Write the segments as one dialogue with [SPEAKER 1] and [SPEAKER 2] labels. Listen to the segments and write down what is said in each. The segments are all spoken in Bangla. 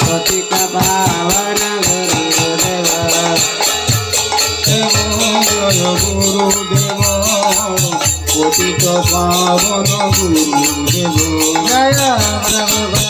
[SPEAKER 1] पतित पावन गुरुदेव गुरुदेव पतित पावन
[SPEAKER 2] गुरुदेव जय प्रभु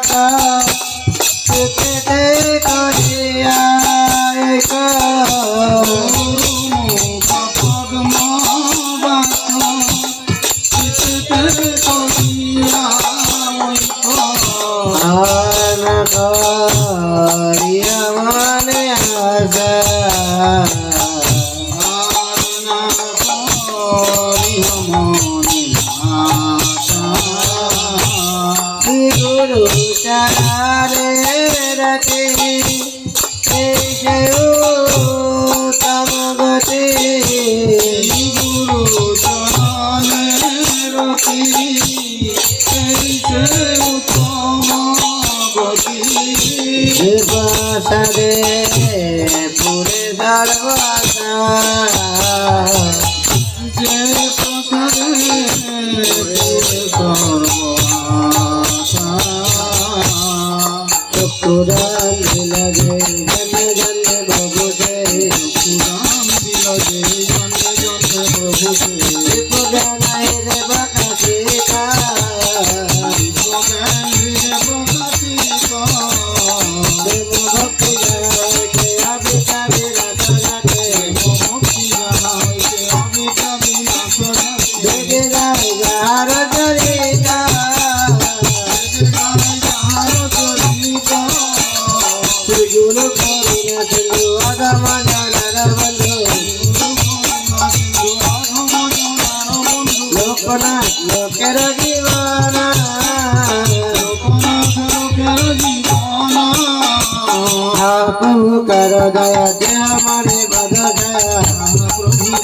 [SPEAKER 2] টাকা চারে রাতে এই যে ও তম
[SPEAKER 1] গতে গুরু চরণে রতি এই যে তম গতি বাসারে жизни.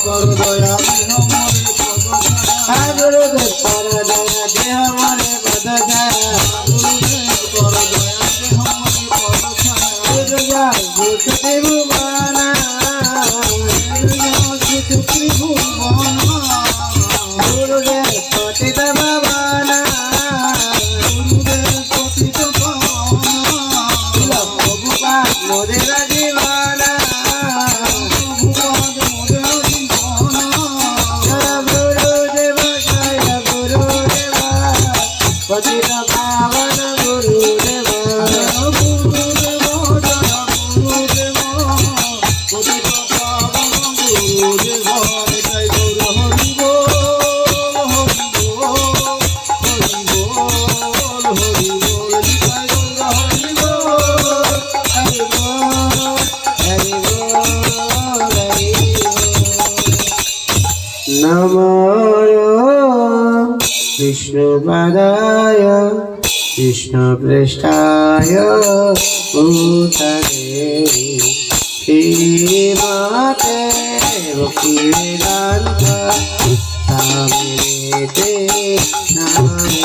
[SPEAKER 2] করদয় কৃষ্ণপৃষ্ঠায়
[SPEAKER 1] উতরে শ্রীমাতে ভক্তিবেদান্ত নামেতে নামে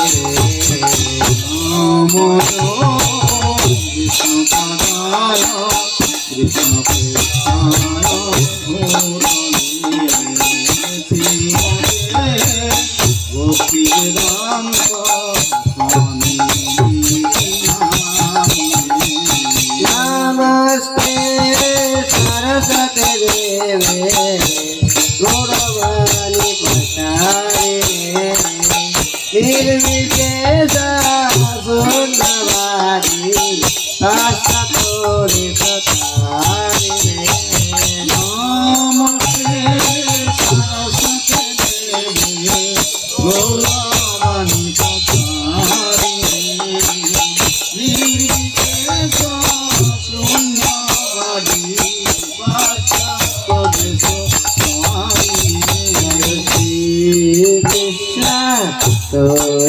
[SPEAKER 1] ভাষা তোরে ভাষারে
[SPEAKER 2] নমস্তে শাসকে দেবে গোলাবানি কথারে নির্বিশেষ শূন্যবাদী
[SPEAKER 1] ভাষা তোরে তোমারি শ্রী
[SPEAKER 2] কৃষ্ণ তোরে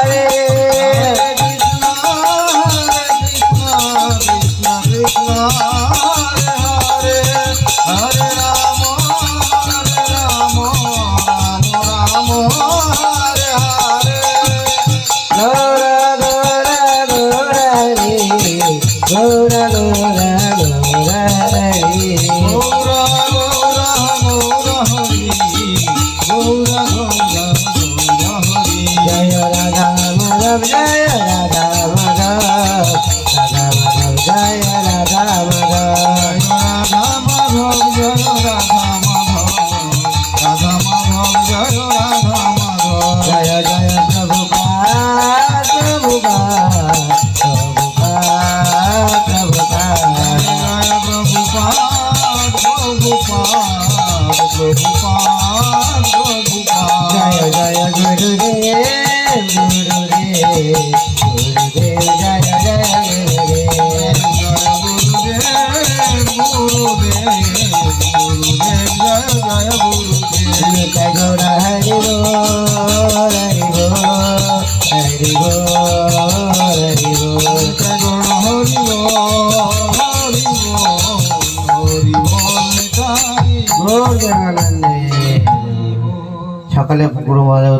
[SPEAKER 1] নিতাই